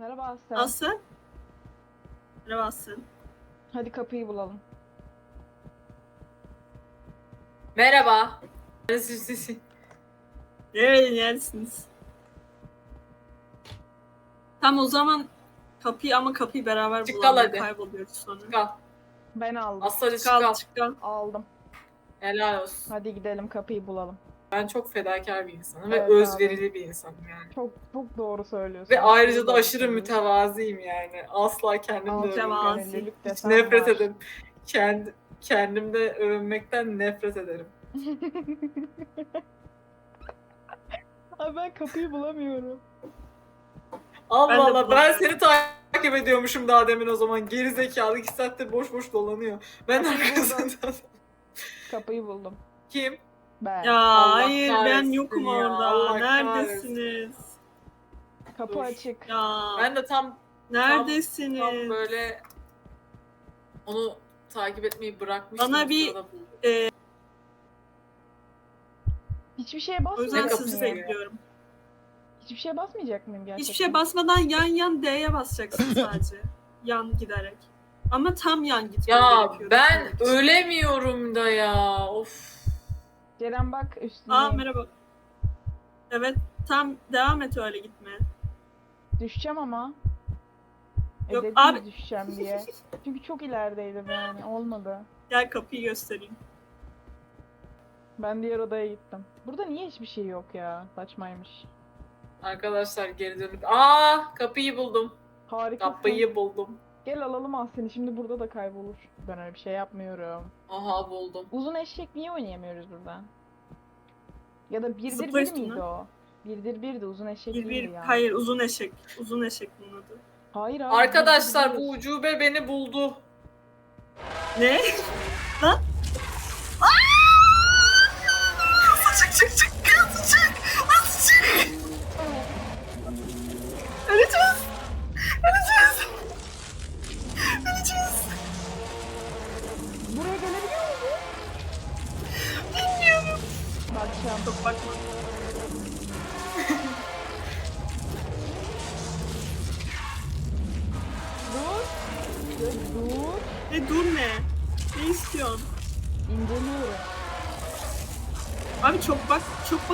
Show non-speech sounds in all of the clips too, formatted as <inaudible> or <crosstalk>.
Merhaba Aslen. Aslı. Merhaba Aslı. Hadi kapıyı bulalım. Merhaba. <laughs> Evet neredesiniz? Tam o zaman kapıyı ama kapıyı beraber Çık bulalım. al hadi. Kayboluyoruz sonra. Çıkal. Ben aldım. Aslıcı Çıkal çıkal. çıkal. Aldım. Helal olsun. Hadi gidelim kapıyı bulalım. Ben çok fedakar bir insanım ve Evet özverili bir insanım yani. Çok çok doğru söylüyorsun. Ve ayrıca da aşırı mütevazıyım yani. Asla kendimde övünmem. Hiç nefret var. ederim. Kendi, kendimde övünmekten nefret ederim. <laughs> Abi ben kapıyı bulamıyorum. Allah Ben Allah ben seni takip ediyormuşum daha demin o zaman. Geri zekalı iki saattir boş boş dolanıyor. Ben arkasından... Kapıyı buldum. Kim? Ben. Ya Allah hayır ben kahretsin yokum ya, orada. Allah Neredesiniz? Kapı dur. açık. Ya Ben de tam neredesiniz? Tam böyle onu takip etmeyi bırakmıştım. Bana bir- buldum. Hiçbir şeye O yüzden Ne basmayacak sizi mıyım? bekliyor? bekliyorum. Hiçbir şeye basmayacak mıyım gerçekten? Hiçbir şey basmadan yan yan D'ye basacaksın <laughs> sadece. yan giderek. Ama tam yan gitmen Ya gerekiyor. ben düşünmek için. ölemiyorum da ya. Of. Ceren bak üstüne. Aa merhaba. Evet tam devam et öyle gitmeye. Düşeceğim ama. E Yok, abi- düşeceğim diye. <laughs> Çünkü çok ilerideydim yani. Olmadı. Gel kapıyı göstereyim. Ben diğer odaya gittim. Burada niye hiçbir şey yok ya? Saçmaymış. Arkadaşlar geri dönüp. Aa kapıyı buldum. Harikasın. Kapıyı buldum. Gel alalım Aslen'i. Şimdi burada da kaybolur. Ben öyle bir şey yapmıyorum. Aha buldum. Uzun eşek niye oynayamıyoruz burada? Ya da birdir Zıpla bir üstüne. miydi o? Birdir birdi uzun eşek Bir, değildi bir, ya. hayır uzun eşek. Uzun eşek bunun adı. Hayır abi. Arkadaşlar bir, bu ucube beni buldu. Ne? <laughs>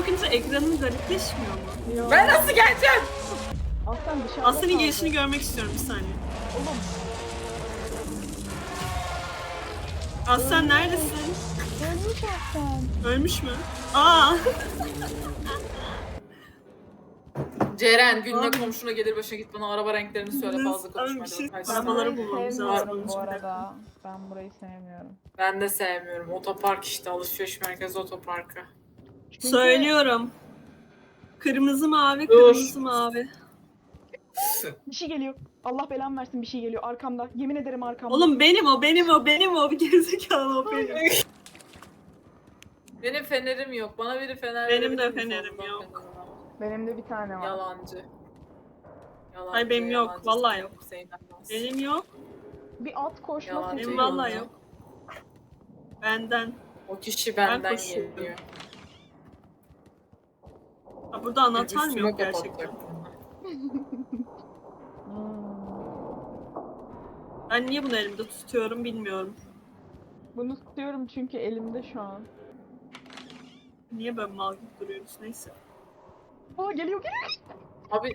bakınca ekranın garipleşmiyor mu? Ya. Ben nasıl geleceğim? Aslen dışarıda Aslı'nın kaldı. gelişini görmek istiyorum bir saniye. Oğlum. Aslan neredesin? Ölmüş Aslen. Ölmüş mü? Aa! <laughs> Ceren günle Abi. komşuna gelir başına git bana araba renklerini söyle fazla Abi konuşma. bir şey- hadi. Ben Arabaları burayı bulmamız sevmiyorum lazım. bu Şimdi. arada. Ben burayı sevmiyorum. Ben de sevmiyorum. Otopark işte alışveriş merkezi otoparkı. Çünkü Söylüyorum. Kırmızı mavi, kırmızı mavi. Bir şey geliyor. Allah belamı versin bir şey geliyor arkamda. Yemin ederim arkamda. Oğlum benim o, benim o, benim o. Bir gerizekalı o benim. Benim fenerim yok. Bana biri fener Benim de fenerim yok. Benim de bir tane var. Yalancı. Yalancı, Hayır, benim yok. yalancı. Vallahi yok. Benim yok, Bir at koşma benim vallahi yok. Benden. O kişi benden koşuyorum. geliyor. Ha, burada anahtar mı yok gerçekten? Ben niye bunu elimde tutuyorum bilmiyorum. Bunu tutuyorum çünkü elimde şu an. Niye böyle mal gibi duruyoruz neyse. Aa geliyor geliyor. Abi.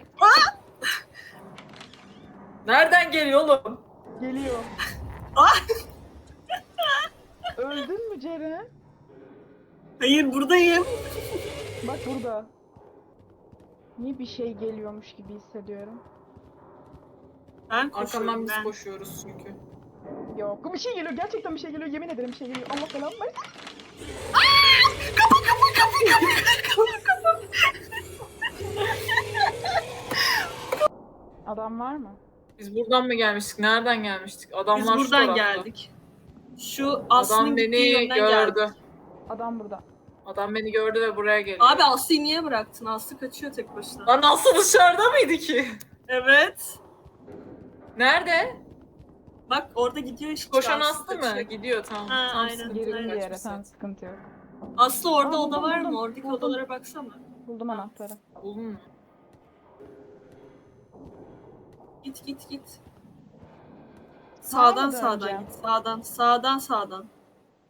Nereden geliyor oğlum? Geliyor. Ah! Öldün mü Ceren? Hayır buradayım. Bak burada. Niye bir şey geliyormuş gibi hissediyorum. Ben koşuyorum Arkamdan biz ben. koşuyoruz çünkü. Yok bir şey geliyor. Gerçekten bir şey geliyor. Yemin ederim bir şey geliyor. Allah belamı versin. Adam var mı? Biz buradan mı gelmiştik? Nereden gelmiştik? Adamlar Biz şu buradan tarafta. geldik. Şu Aslı'nın Adam gittiği beni yönden gördü. geldik. Adam burada. Adam beni gördü ve buraya geliyor. Abi Aslı'yı niye bıraktın? Aslı kaçıyor tek başına. Lan Aslı dışarıda mıydı ki? Evet. Nerede? Bak orada gidiyor işte. Koşan Aslı Aslı mı? kaçıyor. Gidiyor tamam. Ha, Tam aynen. sıkıntı yok, yere. kaçmışsın. Tamam sıkıntı yok. Aslı orada Aa, oda buldum, var mı? Oradaki buldum. odalara baksana. Buldum anahtarı. Buldun mu? Git git git. Sağdan mı sağdan döneceğim? git. Sağdan sağdan sağdan.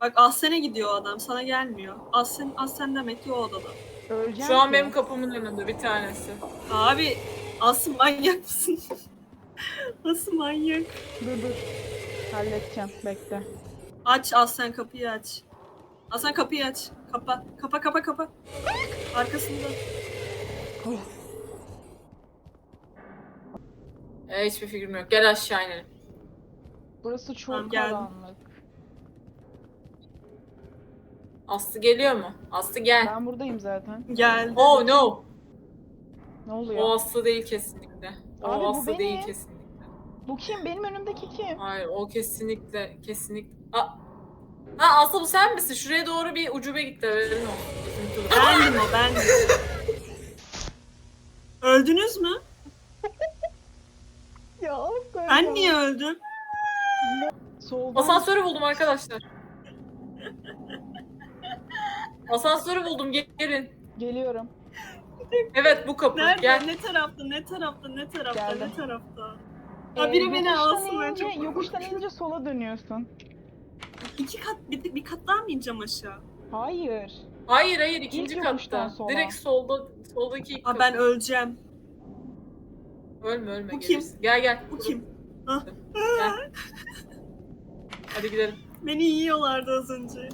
Bak Aslen'e gidiyor adam. Sana gelmiyor. Aslen, Aslen demek ki o odada. Öleceğim Şu an ki. benim kapımın önünde bir tanesi. Abi Aslı manyak mısın? <laughs> Nasıl manyak? Dur dur. Halledeceğim. Bekle. Aç Aslen kapıyı aç. Aslen kapıyı aç. Kapa. Kapa kapa kapa. Arkasında. Ee, hiçbir fikrim yok. Gel aşağı inelim. Burası çok Tamam, geldim. karanlık. Aslı geliyor mu? Aslı gel. Ben buradayım zaten. Geldi. Oh no. Ne oluyor? O Aslı değil kesinlikle. O Abi bu Aslı değil benim. kesinlikle. Bu kim? Benim önümdeki kim? Hayır o kesinlikle kesinlikle. Aa. Ha Aslı bu sen misin? Şuraya doğru bir ucube git de verin tur. Bendim o bendim. Öldünüz mü? Ya Ben niye öldüm? Soldan. Asansörü buldum arkadaşlar. Asansörü buldum gelin. Geliyorum. Evet bu kapı. Nerede? Gel. Ne tarafta? Ne tarafta? Ne tarafta? Geldim. Ne tarafta? Ee, Ha biri beni yokuştan alsın ben inince, çok Yokuştan inince sola dönüyorsun. İki kat bir, bir kat daha mı ineceğim aşağı? Hayır Hayır. hayır ikinci İlk yokuştan katta. sola. Direkt solda soldaki ilk Aa kapı. ben öleceğim. Ölme ölme Bu kim? gelirsin. Gel gel. Bu kim? Gel. Hadi gidelim. Beni yiyorlardı az önce.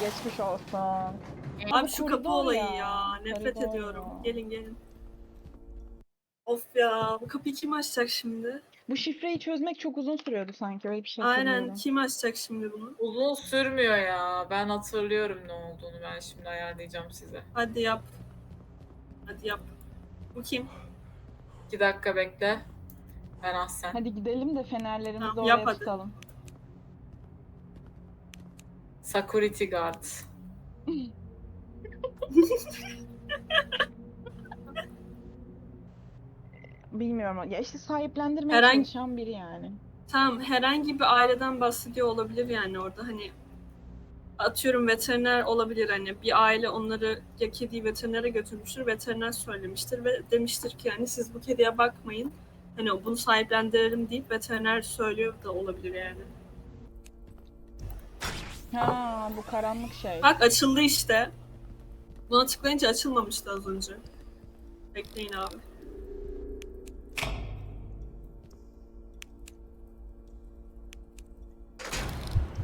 Geçmiş olsun. Abi şu kapı olayı ya. ya. Nefret Koridor ediyorum. ya. Gelin gelin. Of ya. Bu kapıyı kim açacak şimdi? Bu şifreyi çözmek çok uzun sürüyordu sanki. Öyle bir şey Aynen. hatırlıyorum. Kim açacak şimdi bunu? Uzun sürmüyor ya. Ben hatırlıyorum ne olduğunu. Ben şimdi ayarlayacağım size. Hadi yap. Hadi yap. Bu kim? İki dakika bekle. Ben Ahsen. Hadi gidelim de fenerlerimizi Tamam, oraya yap hadi. tutalım. Security guard. Bilmiyorum. Ya işte sahiplendirmeye Herhangi- çalışan biri yani. Tamam herhangi bir aileden bahsediyor olabilir yani orada hani atıyorum veteriner olabilir hani bir aile onları ya kediyi veterinere götürmüştür veteriner söylemiştir ve demiştir ki yani siz bu kediye bakmayın hani bunu sahiplendirelim deyip veteriner söylüyor da olabilir yani. Ha bu karanlık şey. Bak açıldı işte. Buna tıklayınca açılmamıştı az önce. Bekleyin abi.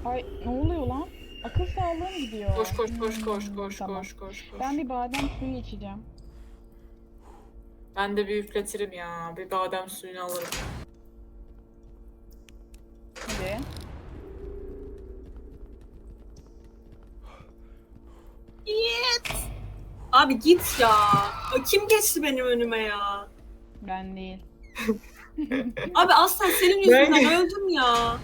Ay ne oluyor lan? Akıl sağlığım gidiyor. Koş koş koş koş Hmm, koş tamam. koş koş koş. Ben bir badem suyu içeceğim. Ben de bir üfletirim ya. Bir badem suyunu alırım. Abi git ya. Kim geçti benim önüme ya? Ben değil. <laughs> Abi aslen senin yüzünden öldüm ya.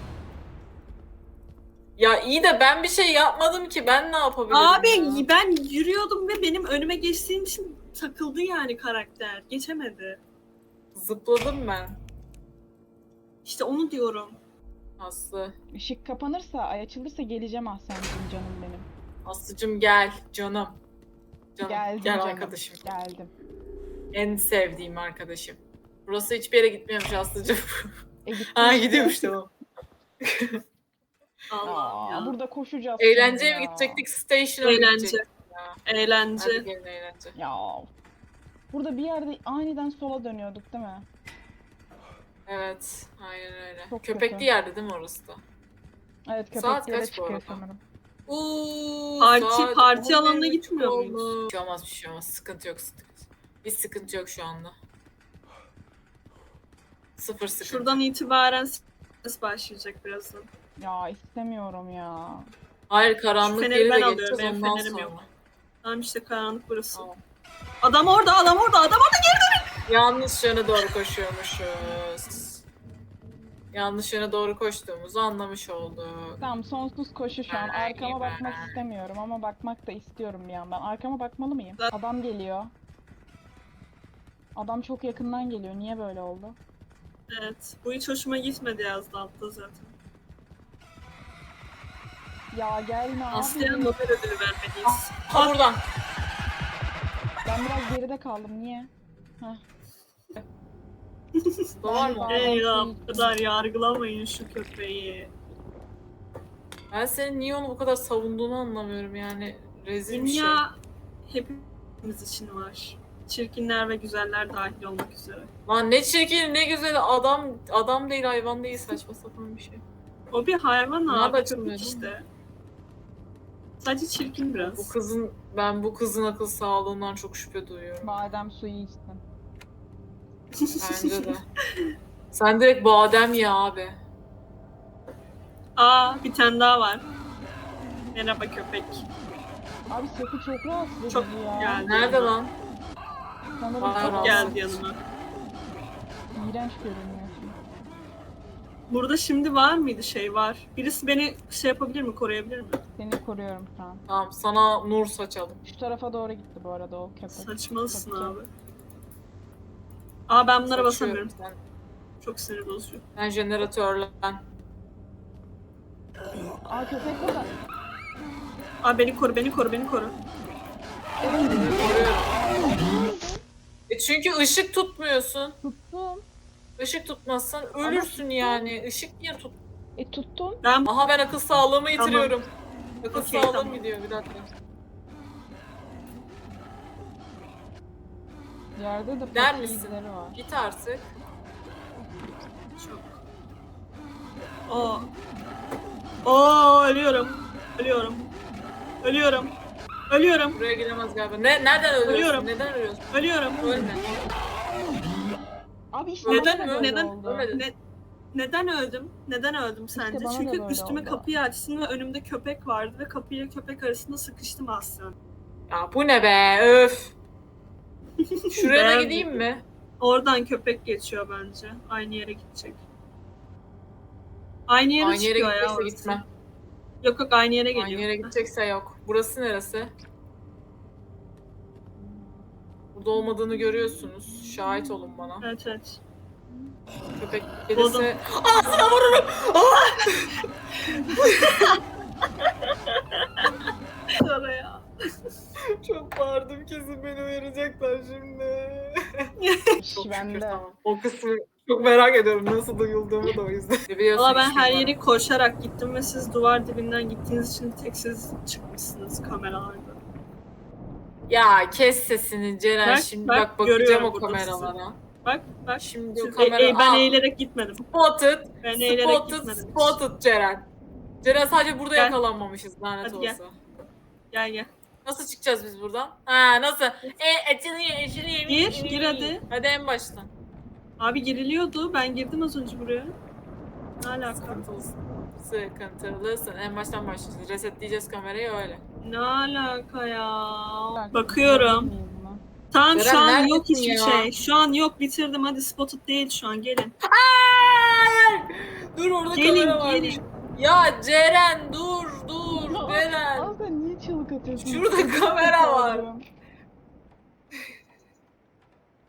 Ya iyi de ben bir şey yapmadım ki. Ben ne yapabilirim Abi ya? ben yürüyordum ve benim önüme geçtiğim için takıldı yani karakter. Geçemedi. Zıpladım ben. İşte onu diyorum. Aslı. Işık kapanırsa, ay açılırsa geleceğim Ahsen'cim canım benim. Aslıcım gel canım. Canım Geldim gel canım. arkadaşım. Geldim. En sevdiğim arkadaşım. Burası hiçbir yere gitmiyormuş Aslıcım. E, ha gidiyormuş tamam. Allah'ım Aa, ya. burada koşacağız. Eğlenceye şimdi mi ya. gidecektik? Station'a mı Eğlence. gidecektik ya? Hadi Eğlence. gelin eğlence. Ya. Burada bir yerde aniden sola dönüyorduk değil mi? Evet, aynen öyle. Çok Köpekli kötü. yerde değil mi orası da? Evet Saat köpek yere kaç bu çıkıyor arada? sanırım. Parti- saat parti 11.30 alanına gitmiyor muyuz? oldu. Bir şey olmaz, bir şey olmaz. Sıkıntı yok, sıkıntı. Bir sıkıntı yok şu anda. Sıfır sıkıntı. Şuradan itibaren ses başlayacak birazdan. Ya istemiyorum ya. Hayır, karanlık Şu feneri yeri ben de alıyorum, geçeceğiz benim ondan fenerim sonra. yok. Tamam işte karanlık burası. Tamam. Adam orada, adam orada, adam orada. Yanlış yöne doğru koşuyormuşuz. Yanlış yöne doğru koştuğumuzu anlamış olduk. Tamam sonsuz koşu şu an. Arkama bakmak istemiyorum ama bakmak da istiyorum bir yandan. Arkama bakmalı mıyım? Zaten- Adam geliyor. Adam çok yakından geliyor. Niye böyle oldu? Evet, bu hiç hoşuma gitmedi yazdı altta zaten. Ya gelme abi. Aslı'ya Nobel ödülü vermeliyiz. Ha buradan. Ben biraz geride kaldım. Niye? Var mı? Ben- Ey ya bu kadar yargılamayın şu köpeği. Ben senin niye onu bu kadar savunduğunu anlamıyorum yani. Rezil bir şey. Dünya hepimiz için var. Çirkinler ve güzeller dahil olmak üzere. Lan ne çirkin ne güzel adam adam değil hayvan değil saçma sapan bir şey. O bir hayvan Nerede abi açılmıyor, köpek değil mi? işte. Sadece çirkin biraz. Bu kızın ben bu kızın akıl sağlığından çok şüphe duyuyorum. Badem suyu içtim. Bence de. <laughs> Sen direkt badem ya abi. Aa bir tane daha var. Merhaba köpek. Abi sesi çok rahatsız edici Çok ya. geldi. Nerede lan? Sanırım Bayağı çok. Geldi yanıma. iğrenç görünüyor. Burada şimdi var mıydı şey var. Birisi beni şey yapabilir mi koruyabilir mi? Seni koruyorum şu an. Tamam sana nur saçalım. Şu tarafa doğru gitti bu arada o köpek. Saçmalısın Köpek. abi. Aa ben bunlara basamıyorum. Sen, Çok sinir bozucu. sen jeneratörlen. Aa köpek burada. Aa beni koru beni koru beni koru. Koruyorum. E çünkü ışık tutmuyorsun. Tuttum. Işık tutmazsan ölürsün yani. Işık niye tut? E tuttum. Ben Aha ben akıl sağlığımı Tamam. yitiriyorum. Akıl Okey, sağlığım tamam. gidiyor bir dakika. Yerde de Der misin? var. Git artık. çok. Oo. Oo ölüyorum. Ölüyorum. Ölüyorum. Ölüyorum. Buraya giremez galiba. Ne, nereden ölüyorsun? Ölüyorum. Neden ölüyorsun? Ölüyorum. Ölme. Abi işte Neden- bana da böyle neden- oldu. Ölmedin. Ne, neden öldüm? Neden öldüm sence? bana da Çünkü böyle üstüme oldu. kapıyı açtın ve önümde köpek vardı ve kapıyla köpek arasında sıkıştım aslında. Ya bu ne be? Öf. Şuraya da Beğendim. gideyim mi? Oradan köpek geçiyor bence. Aynı yere gidecek. Aynı yere Aynı yere çıkıyor ya orası. gitmem. Yok yok aynı yere geliyor. Aynı yere gidecekse yok. Burası neresi? Burada olmadığını görüyorsunuz. Şahit olun bana. Evet evet. Köpek gelirse... Ağzına vururum! Oraya. <laughs> Çok bağırdım kesin beni uyaracaklar şimdi. <laughs> Çok ben şükür de. tamam. O kısmı çok merak ediyorum nasıl duyulduğumu da o yüzden. <laughs> Biliyorsun Valla ben her yeri koşarak gittim ve siz duvar dibinden gittiğiniz için tek siz çıkmışsınız kameralarda. Ya kes sesini Ceren Bak, şimdi bak, bak, bakacağım görüyorum o burada kameralara. Bak bak. Şimdi o Siz- kamera... e- e, ben Aa, eğilerek gitmedim. Spotted, Ben eğilerek spotted, gitmedim. spotted Ceren. Ceren sadece burada Gel. yakalanmamışız lanet Hadi gel. olsa. Gel gel. Nasıl çıkacağız biz buradan? Ha nasıl? E açılıyor, açılıyor. Gir, gir hadi. Hadi en baştan. Abi giriliyordu. Ben girdim az önce buraya. Ne alaka? Sıkıntılısın. Sıkıntılısın. En baştan başlayacağız. Resetleyeceğiz kamerayı öyle. Ne alaka ya? Bak, Bakıyorum. Tamam şu an neredesin yok hiçbir ya? şey. Şu an yok bitirdim hadi spotted değil şu an gelin. Dur orada Gelin kamera varmış. gelin. Ya Ceren dur dur Ceren. Abi çığlık atıyorsun? Şurada kamera var.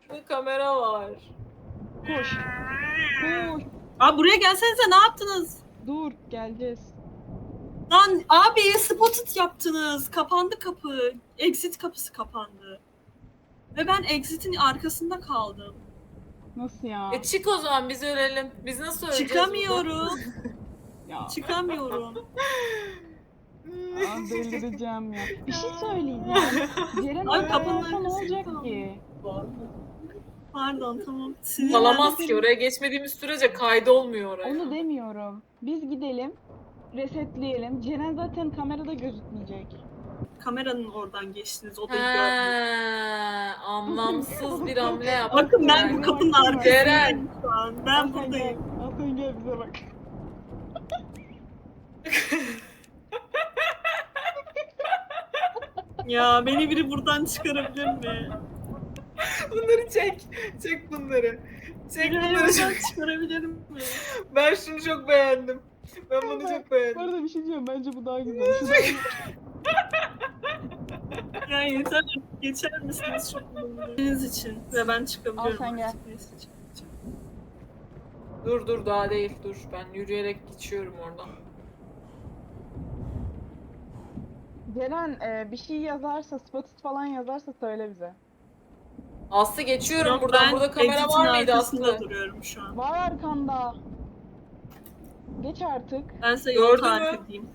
Burada kamera var. Koş. Koş. Abi buraya gelsenize ne yaptınız? Dur geleceğiz. Lan abi spotted yaptınız. Kapandı kapı. Exit kapısı kapandı. Ve ben exit'in arkasında kaldım. Nasıl ya? E çık o zaman biz ölelim. Biz nasıl öleceğiz Çıkamıyorum. <laughs> ya. Çıkamıyorum. <laughs> Aa, delireceğim ya. Bir şey söyleyeceğim. Ceren Ay, olsa ne olacak ki? Pardon tamam. Kalamaz ki oraya geçmediğimiz sürece kaydı olmuyor oraya. Onu demiyorum. Biz gidelim. Resetleyelim. Ceren zaten kamerada gözükmeyecek. Kameranın oradan geçtiniz. Odayı He, görmedim. anlamsız bir <laughs> hamle yaptık. Bakın ben bu kapının Ceren. arkasındayım şu an. Ben buradayım. Gel. Hasan gel bize bak. <laughs> Ya beni biri buradan çıkarabilir mi? Bunları çek. Çek bunları. Çek Biri beni bunları. buradan <laughs> çıkarabilir mi? Ben şunu çok beğendim. Ben bunu çok Bu beğendim. arada bir şey diyeceğim. Bence bu daha güzel. Şu. <laughs> Ya yeter artık. geçer misiniz çok mutluyum. için ve ben çıkabiliyorum. Al sen gel. artık. Neyse, çıkmayacağım. Dur dur daha değil dur. Ben yürüyerek geçiyorum oradan. Ceren e, bir şey yazarsa, Spotted falan yazarsa söyle bize. Aslı geçiyorum Yok, buradan. ben Burada kamera var mıydı arkasında Aslı? duruyorum şu an. Var arkanda. Geç artık. Ben size yol Gördün tarif mü? edeyim.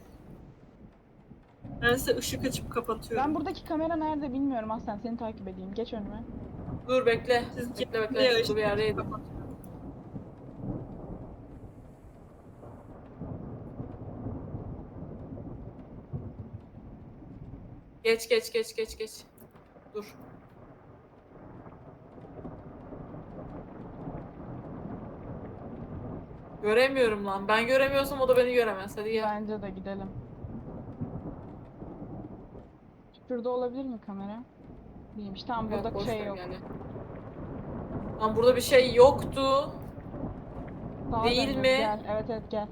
Ben size ışık açıp kapatıyorum. Ben buradaki kamera nerede bilmiyorum Aslen. Seni takip edeyim. Geç önüme. Dur bekle. Siz Bekle bekle. Dur bir yerdeydim. kapatıyorum. Geç geç geç geç geç. Dur. Göremiyorum lan. Ben göremiyorsam o da beni göremez. Hadi gel. Bence de gidelim. Şurada olabilir mi kamera? Değilmiş. Yok, burada boş şey ver, yok. gel. Lan burada bir şey yoktu. Sağa Değil döneceğiz, mi? Gel. Evet evet gel.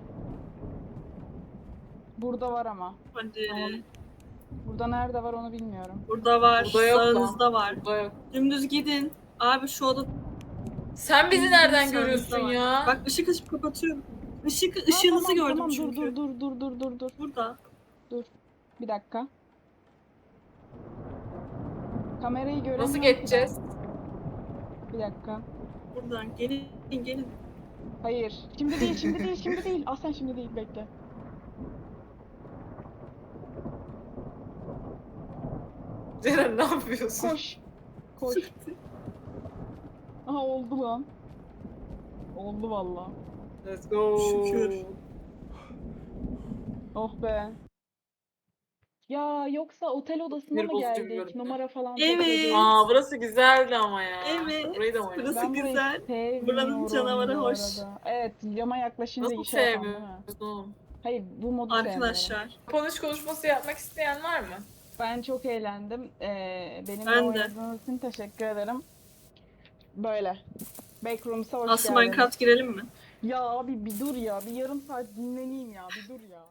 Burada var ama. Hadi. Tamam. Burada nerede var onu bilmiyorum. Burada var. Burada yok sağınızda var. Burada yok. Dümdüz gidin. Abi şu oda Sen bizi nereden Sağınızda görüyorsun var. ya? Bak ışık açıp kapatıyorum. Işık Ha, ışığınızı tamam, gördüm tamam, çünkü. Dur dur dur dur dur dur. Burada. Bir dakika. Kamerayı göremiyorum. Nasıl geçeceğiz? Bir dakika. Buradan gelin gelin. Hayır. Şimdi değil, şimdi değil, şimdi değil. Aslen şimdi değil, bekle. Ceren ne yapıyorsun? Koş. Koş. Aha oldu lan. Oldu valla. Let's go. Şükür. Oh be. Ya yoksa otel odasına Bir mı bozucu bir geldik? görüntü. Numara falan Evet. bekledik. Aa burası güzeldi ama ya. Evet, Burayı da burası Ben burayı güzel. sevmiyorum Buranın canavarı bu hoş. arada. Evet, cama yaklaşınca Nasıl işe yapan değil mi? sevmiyorsun oğlum? Hayır, bu modu sevmiyorum. Arkadaşlar. Konuş konuşması yapmak isteyen var mı? Ben çok eğlendim. Ee, benimle Ben de. oynadığınız için teşekkür ederim. Böyle. Backrooms'a hoş Aslı geldiniz. Minecraft girelim mi? Ya abi bir dur ya. Bir yarım saat dinleneyim ya. Bir dur ya.